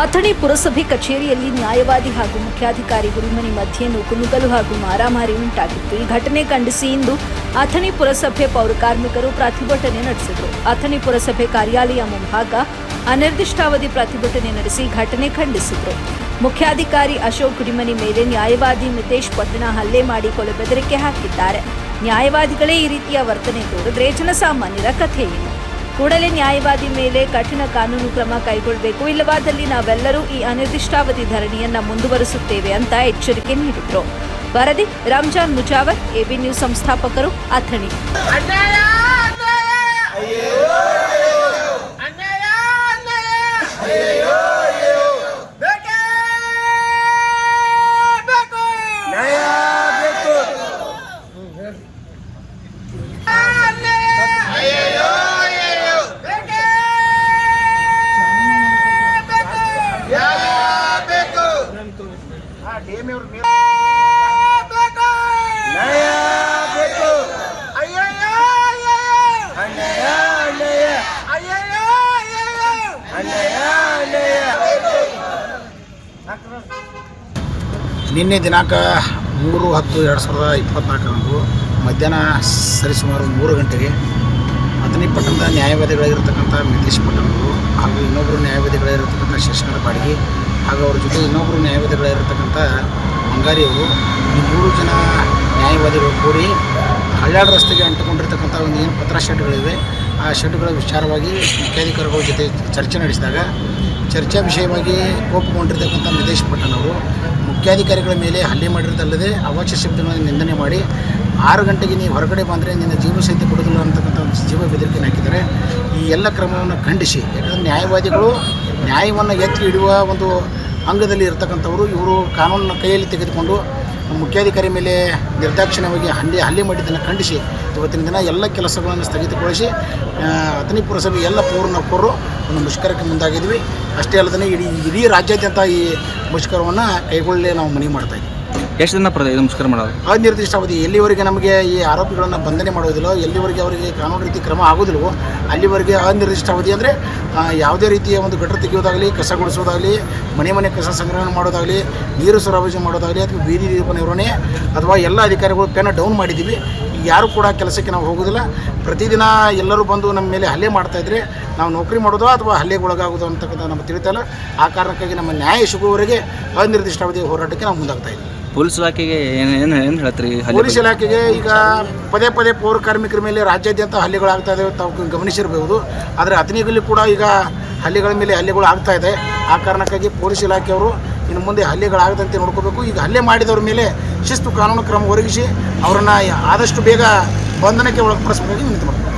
ಅಥಣಿ ಪುರಸಭೆ ಕಚೇರಿಯಲ್ಲಿ ನ್ಯಾಯವಾದಿ ಹಾಗೂ ಮುಖ್ಯಾಧಿಕಾರಿ ಗುರುಮನಿ ಮಧ್ಯೆ ನೂಕುನುಗಲು ಹಾಗೂ ಮಾರಾಮಾರಿ ಉಂಟಾಗಿತ್ತು. ಈ ಘಟನೆ ಖಂಡಿಸಿ ಇಂದು ಅಥಣಿ ಪುರಸಭೆ ಪೌರಕಾರ್ಮಿಕರು ಪ್ರತಿಭಟನೆ ನಡೆಸಿದರು. ಅಥಣಿ ಪುರಸಭೆ ಕಾರ್ಯಾಲಯ ಮುಂಭಾಗ ಅನಿರ್ದಿಷ್ಟಾವಧಿ ಪ್ರತಿಭಟನೆ ನಡೆಸಿ ಘಟನೆ ಖಂಡಿಸಿದರು. ಮುಖ್ಯಾಧಿಕಾರಿ ಅಶೋಕ್ ಗುಡಿಮನಿ ಮೇಲೆ ನ್ಯಾಯವಾದಿ ಮಿತೇಶ್ ಪಟ್ಟಣ ಹಲ್ಲೆ ಮಾಡಿ ಕೊಲೆ ಬೆದರಿಕೆ ಹಾಕಿದ್ದಾರೆ. ನ್ಯಾಯವಾದಿಗಳೇ ಈ ರೀತಿಯ ವರ್ತನೆ ತೋರಿದ್ರೆ ಜನಸಾಮಾನ್ಯರ ಕಥೆ ಏನು? ಕೂಡಲೇ ನ್ಯಾಯವಾದಿ ಮೇಲೆ ಕಠಿಣ ಕಾನೂನು ಕ್ರಮ ಕೈಗೊಳ್ಳಬೇಕು. ಇಲ್ಲವಾದಲ್ಲಿ ನಾವೆಲ್ಲರೂ ಈ ಅನಿರ್ದಿಷ್ಟಾವಧಿ ಧರಣಿಯನ್ನ ಮುಂದುವರಿಸುತ್ತೇವೆ ಅಂತ ಎಚ್ಚರಿಕೆ ನೀಡಿದ್ರು. ವರದಿ, ರಂಜಾನ್ ಮುಜಾವರ್ ಎಬಿ ನ್ಯೂಸ್ ಸಂಸ್ಥಾಪಕರು, ಅಥಣಿ. ನಿನ್ನೆ ದಿನಾಂಕ ಮೂರು ಹತ್ತು ಎರಡು ಸಾವಿರದ ಇಪ್ಪತ್ನಾಲ್ಕರಂದು ಮಧ್ಯಾಹ್ನ ಸರಿಸುಮಾರು ಮೂರು ಗಂಟೆಗೆ ಹತ್ತನೇ ಪಟ್ಟಣದ ನ್ಯಾಯವಾದಿಗಳಾಗಿರ್ತಕ್ಕಂಥ ಮಿತೇಶ್ ಪಟ್ಟಣರು ಹಾಗೂ ಇನ್ನೊಬ್ಬರು ನ್ಯಾಯವಾದಿಗಳಾಗಿರ್ತಕ್ಕಂಥ ಶಶಿಕರ ಬಾಡಿಗೆ ಹಾಗೂ ಅವ್ರ ಜೊತೆ ಇನ್ನೊಬ್ಬರು ನ್ಯಾಯವಾದಿಗಳಾಗಿರ್ತಕ್ಕಂಥ ಬಂಗಾರಿಯವರು ಈ ಮೂರು ಜನ ನ್ಯಾಯವಾದಿಗಳು ಕೂಡಿ ಹಳ್ಯಾಳ ರಸ್ತೆಗೆ ಅಂಟಿಕೊಂಡಿರ್ತಕ್ಕಂಥ ಒಂದು ಏನು ಪತ್ರ ಶೆಡ್ಗಳಿವೆ, ಆ ಶೆಡ್ಗಳ ವಿಚಾರವಾಗಿ ಮುಖ್ಯಾಧಿಕಾರಿಗಳ ಜೊತೆ ಚರ್ಚೆ ನಡೆಸಿದಾಗ, ಚರ್ಚಾ ವಿಷಯವಾಗಿ ಕೋಪಗೊಂಡಿರ್ತಕ್ಕಂಥ ನಿದೇಶ್ ಪಟ್ಟಣವರು ಮುಖ್ಯಾಧಿಕಾರಿಗಳ ಮೇಲೆ ಹಲ್ಲೆ ಮಾಡಿರೋದಲ್ಲದೆ ಅವಾಚ್ಯ ಶಬ್ದಗಳನ್ನು ನಿಂದನೆ ಮಾಡಿ, ಆರು ಗಂಟೆಗೆ ನೀವು ಹೊರಗಡೆ ಬಂದರೆ ನಿನ್ನ ಜೀವ ಸಹಿತ ಕೊಡೋದಿಲ್ಲ ಅಂತಕ್ಕಂಥ ಒಂದು ಜೀವ ಬೆದರಿಕೆಯನ್ನು ಹಾಕಿದ್ದಾರೆ. ಈ ಎಲ್ಲ ಕ್ರಮವನ್ನು ಖಂಡಿಸಿ, ಯಾಕಂದರೆ ನ್ಯಾಯವಾದಿಗಳು ನ್ಯಾಯವನ್ನು ಎತ್ತಿ ಹಿಡಿಯುವ ಒಂದು ಅಂಗದಲ್ಲಿ ಇರತಕ್ಕಂಥವರು, ಇವರು ಕಾನೂನನ್ನು ಕೈಯಲ್ಲಿ ತೆಗೆದುಕೊಂಡು ಮುಖ್ಯಾಧಿಕಾರಿ ಮೇಲೆ ನಿರ್ದಾಕ್ಷಿಣ್ಯವಾಗಿ ಹಲ್ಲೆ ಹಲ್ಲೆ ಮಾಡಿದ್ದನ್ನು ಖಂಡಿಸಿ, ಇವತ್ತಿನ ದಿನ ಎಲ್ಲ ಕೆಲಸಗಳನ್ನು ಸ್ಥಗಿತಗೊಳಿಸಿ ಅಥಣಿ ಪುರಸಭೆ ಎಲ್ಲ ಪೌರ ನೌಕರರು ಒಂದು ಮುಷ್ಕರಕ್ಕೆ ಮುಂದಾಗಿದ್ವಿ. ಅಷ್ಟೇ ಅಲ್ಲದೆ ಇಡೀ ಇಡೀ ರಾಜ್ಯಾದ್ಯಂತ ಈ ಮುಷ್ಕರವನ್ನು ಕೈಗೊಳ್ಳಲೇ ನಾವು ಮನವಿ ಮಾಡ್ತಾ ಇದ್ದೀವಿ. ಎಷ್ಟು ದಿನ ಪ್ರದೇಶ ನಮಸ್ಕಾರ ಮಾಡೋದು? ಅನಿರ್ದಿಷ್ಟ ಅವಧಿ ಎಲ್ಲಿವರೆಗೆ ನಮಗೆ ಈ ಆರೋಪಿಗಳನ್ನು ಬಂಧನೆ ಮಾಡೋದಿಲ್ಲ, ಎಲ್ಲಿವರೆಗೆ ಅವರಿಗೆ ಕಾನೂನು ರೀತಿ ಕ್ರಮ ಆಗೋದಿಲ್ಲವೋ ಅಲ್ಲಿವರೆಗೆ ಅನಿರ್ದಿಷ್ಟ ಅವಧಿ ಅಂದರೆ ಯಾವುದೇ ರೀತಿಯ ಒಂದು ಗಟ್ಟರ ತೆಗೆಯೋದಾಗಲಿ ಕಸ ಗುಡಿಸೋದಾಗಲಿ ಮನೆ ಮನೆ ಕಸ ಸಂಗ್ರಹಣೆ ಮಾಡೋದಾಗಲಿ, ನೀರು ಸರಬರಾಜು ಮಾಡೋದಾಗಲಿ ಅಥವಾ ಬೀದಿ ನಿರ್ವಹಣೆ ಅಥವಾ ಎಲ್ಲ ಅಧಿಕಾರಿಗಳು ಪೆನ್ನ ಡೌನ್ ಮಾಡಿದ್ದೀವಿ. ಯಾರು ಕೂಡ ಕೆಲಸಕ್ಕೆ ನಾವು ಹೋಗೋದಿಲ್ಲ. ಪ್ರತಿದಿನ ಎಲ್ಲರೂ ಬಂದು ನಮ್ಮ ಮೇಲೆ ಹಲ್ಲೆ ಮಾಡ್ತಾ ಇದ್ರೆ ನಾವು ನೌಕರಿ ಮಾಡೋದೋ ಅಥವಾ ಹಲ್ಲೆಗೊಳಗಾಗೋದು ಅಂತಕ್ಕಂಥ ನಮಗೆ ತಿಳಿತಲ್ಲ ಆ ಕಾರಣಕ್ಕಾಗಿ ನಮ್ಮ ನ್ಯಾಯ ಸಿಗುವವರೆಗೆ ಅನಿರ್ದಿಷ್ಟಾವಧಿ ಹೋರಾಟಕ್ಕೆ ನಾವು ಮುಂದಾಗ್ತಾ ಪೊಲೀಸ್ ಇಲಾಖೆಗೆ ಏನು ಏನು ಹೇಳ್ತೀರಿ ಹಲ್ಲೆ ಪೊಲೀಸ್ ಇಲಾಖೆಗೆ ಈಗ ಪದೇ ಪದೇ ಪೌರ ಕಾರ್ಮಿಕರ ಮೇಲೆ ರಾಜ್ಯಾದ್ಯಂತ ಹಲ್ಲೆಗಳಾಗ್ತಾ ಇದ್ದಾವೆ ತಾವು ಗಮನಿಸಿರಬಹುದು ಆದರೆ ಅತನಿಗಲ್ಲಿ ಕೂಡ ಈಗ ಹಲ್ಲೆಗಳ ಮೇಲೆ ಹಲ್ಲೆಗಳು ಆಗ್ತಾ ಇದೆ. ಆ ಕಾರಣಕ್ಕಾಗಿ ಪೊಲೀಸ್ ಇಲಾಖೆಯವರು ಇನ್ನು ಮುಂದೆ ಹಲ್ಲೆಗಳಾಗದಂತೆ ನೋಡ್ಕೋಬೇಕು. ಈಗ ಹಲ್ಲೆ ಮಾಡಿದವ್ರ ಮೇಲೆ ಶಿಸ್ತು ಕಾನೂನು ಕ್ರಮ ಒದಗಿಸಿ ಅವರನ್ನು ಆದಷ್ಟು ಬೇಗ ಬಂಧನಕ್ಕೆ ಒಳಪಡಿಸಬೇಕಾಗಿ ವಿನಂತಿ ಮಾಡ್ತಾರೆ